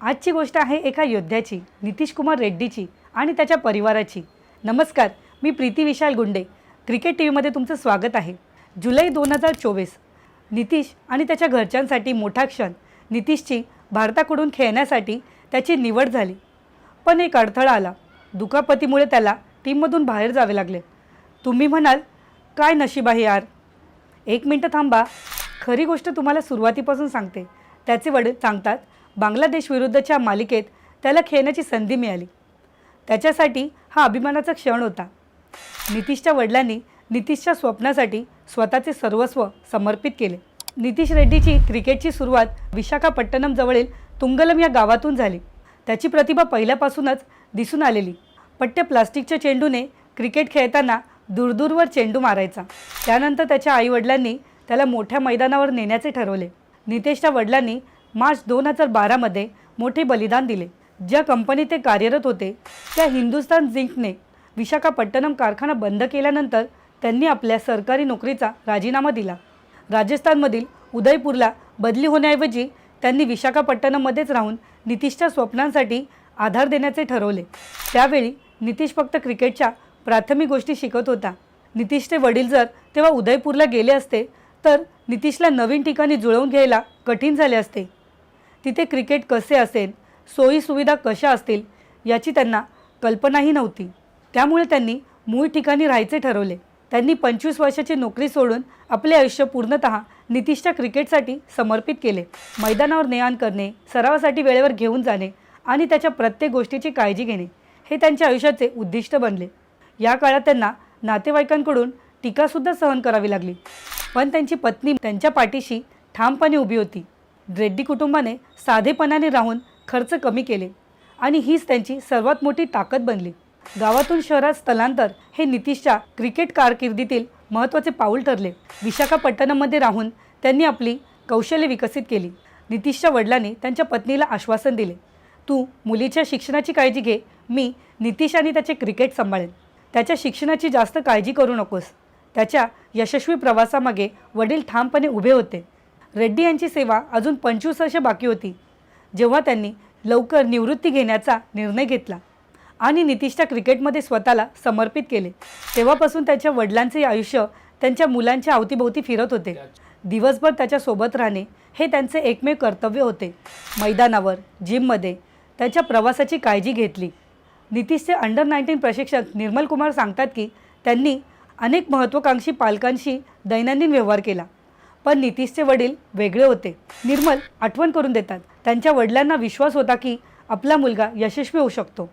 आजची गोष्ट आहे एका योद्ध्याची नितीश कुमार रेड्डीची आणि त्याच्या परिवाराची. नमस्कार मी प्रीती विशाल गुंडे. क्रिकेट टी व्हीमध्ये तुमचं स्वागत आहे. जुलै दोन हजार चोवीस नितीश आणि त्याच्या घरच्यांसाठी मोठा क्षण. नितीशची भारताकडून खेळण्यासाठी त्याची निवड झाली. पण एक अडथळा आला. दुखापतीमुळे त्याला टीममधून बाहेर जावे लागले. तुम्ही म्हणाल काय नशीब आहे यार. एक मिनटं थांबा. खरी गोष्ट तुम्हाला सुरुवातीपासून सांगते. त्याचे वडील सांगतात बांगलादेश विरुद्धच्या मालिकेत त्याला खेळण्याची संधी मिळाली. त्याच्यासाठी हा अभिमानाचा क्षण होता. नितीशच्या वडिलांनी नितीशच्या स्वप्नासाठी स्वतःचे सर्वस्व समर्पित केले. नितीश रेड्डीची क्रिकेटची सुरुवात विशाखापट्टणमजवळील तुंगलम या गावातून झाली. त्याची प्रतिभा पहिल्यापासूनच दिसून आलेली. पट्टे प्लास्टिकच्या चेंडूने क्रिकेट खेळताना दूरदूरवर चेंडू मारायचा. त्यानंतर त्याच्या आईवडिलांनी त्याला मोठ्या मैदानावर नेण्याचे ठरवले. नितेशच्या वडिलांनी मार्च दोन हजार बारामध्ये मोठे बलिदान दिले. ज्या कंपनीत ते कार्यरत होते त्या हिंदुस्तान झिंकने विशाखापट्टणम कारखाना बंद केल्यानंतर त्यांनी आपल्या सरकारी नोकरीचा राजीनामा दिला. राजस्थानमधील उदयपूरला बदली होण्याऐवजी त्यांनी विशाखापट्टणममध्येच राहून नितीशच्या स्वप्नांसाठी आधार देण्याचे ठरवले. त्यावेळी नितीश फक्त क्रिकेटच्या प्राथमिक गोष्टी शिकत होता. नितीशचे वडील जर तेव्हा उदयपूरला गेले असते तर नितीशला नवीन ठिकाणी जुळवून घ्यायला कठीण झाले असते. तिथे क्रिकेट कसे असेल सोयीसुविधा कशा असतील याची त्यांना कल्पनाही नव्हती. त्यामुळे त्यांनी मूळ ठिकाणी राहायचे ठरवले. त्यांनी पंचवीस वर्षाची नोकरी सोडून आपले आयुष्य पूर्णतः नितीशच्या क्रिकेटसाठी समर्पित केले. मैदानावर नेआण करणे सरावासाठी वेळेवर घेऊन जाणे आणि त्याच्या प्रत्येक गोष्टीची काळजी घेणे हे त्यांच्या आयुष्याचे उद्दिष्ट बनले. या काळात त्यांना नातेवाईकांकडून टीकासुद्धा सहन करावी लागली. पण त्यांची पत्नी त्यांच्या पाठीशी ठामपणे उभी होती. रेड्डी कुटुंबाने साधेपणाने राहून खर्च कमी केले आणि हीच त्यांची सर्वात मोठी ताकद बनली. गावातून शहरात स्थलांतर हे नितीशच्या क्रिकेट कारकिर्दीतील महत्त्वाचे पाऊल ठरले. विशाखापट्टणममध्ये राहून त्यांनी आपली कौशल्य विकसित केली. नितीशच्या वडिलांनी त्यांच्या पत्नीला आश्वासन दिले तू मुलीच्या शिक्षणाची काळजी घे मी नितीश आणि त्याचे क्रिकेट सांभाळेन. त्याच्या शिक्षणाची जास्त काळजी करू नकोस. त्याच्या यशस्वी प्रवासामागे वडील ठामपणे उभे होते. रेड्डी यांची सेवा अजून पंचवीस वर्ष बाकी होती. जेव्हा त्यांनी लवकर निवृत्ती घेण्याचा निर्णय घेतला आणि नितीशच्या क्रिकेटमध्ये स्वतःला समर्पित केले तेव्हापासून त्याच्या वडिलांचे आयुष्य त्यांच्या मुलांच्या अवतीभोवती फिरत होते. दिवसभर त्याच्यासोबत राहणे हे त्यांचे एकमेव कर्तव्य होते. मैदानावर जिममध्ये त्याच्या प्रवासाची काळजी घेतली. नितीशचे अंडर नाईन्टीन प्रशिक्षक निर्मल कुमार सांगतात की त्यांनी अनेक महत्त्वाकांक्षी पालकांशी दैनंदिन व्यवहार केला. पण नितीशचे वडील वेगळे होते. निर्मल आठवण करून देतात. त्यांच्या वडिलांना विश्वास होता की आपला मुलगा यशस्वी होऊ शकतो.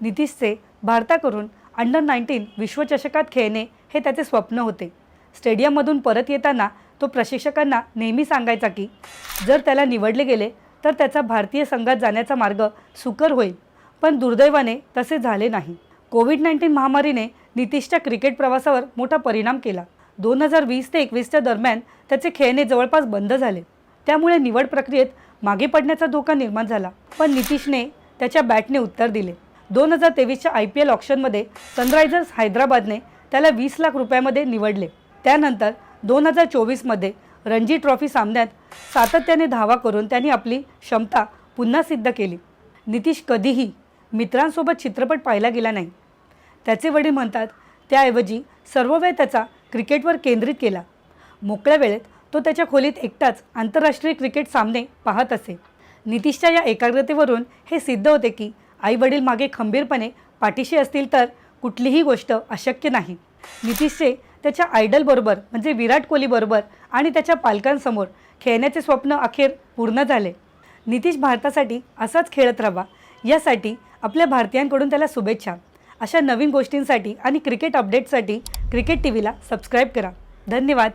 नितीशचे भारताकडून अंडर नाईन्टीन विश्वचषकात खेळणे हे त्याचे स्वप्न होते. स्टेडियममधून परत येताना तो प्रशिक्षकांना नेहमी सांगायचा की जर त्याला निवडले गेले तर त्याचा भारतीय संघात जाण्याचा मार्ग सुकर होईल. पण दुर्दैवाने तसे झाले नाही. कोविड नाईन्टीन महामारीने नितीशच्या क्रिकेट प्रवासावर मोठा परिणाम केला. दोन हजार वीस ते एकवीसच्या दरम्यान त्याचे खेळणे जवळपास बंद झाले. त्यामुळे निवड प्रक्रियेत मागे पडण्याचा धोका निर्माण झाला. पण नितीशने त्याच्या बॅटने उत्तर दिले. दोन हजार तेवीसच्या आय पी एल ऑप्शनमध्ये सनरायझर्स हैदराबादने त्याला वीस लाख रुपयामध्ये निवडले. त्यानंतर दोन हजार चोवीसमध्ये रणजी ट्रॉफी सामन्यात सातत्याने धावा करून त्यांनी आपली क्षमता पुन्हा सिद्ध केली. नितीश कधीही मित्रांसोबत चित्रपट पाहिला गेला नाही. त्याचे वडील म्हणतात त्याऐवजी सर्व वेळ त्याचा क्रिकेटवर केंद्रित केला. मोकळ्या वेळेत तो त्याच्या खोलीत एकटाच आंतरराष्ट्रीय क्रिकेट सामने पाहत असे. नितीशच्या या एकाग्रतेवरून हे सिद्ध होते की आई वडील मागे खंबीरपणे पाठीशी असतील तर कुठलीही गोष्ट अशक्य नाही. नितीशचे त्याच्या आयडलबरोबर म्हणजे विराट कोहलीबरोबर आणि त्याच्या पालकांसमोर खेळण्याचे स्वप्न अखेर पूर्ण झाले. नितीश भारतासाठी असाच खेळत राहावा यासाठी आपल्या भारतीयांकडून त्याला शुभेच्छा. अशा नवीन गोष्टींसाठी आणि क्रिकेट अपडेटसाठी क्रिकेट टी व्हीला सबस्क्राईब करा. धन्यवाद.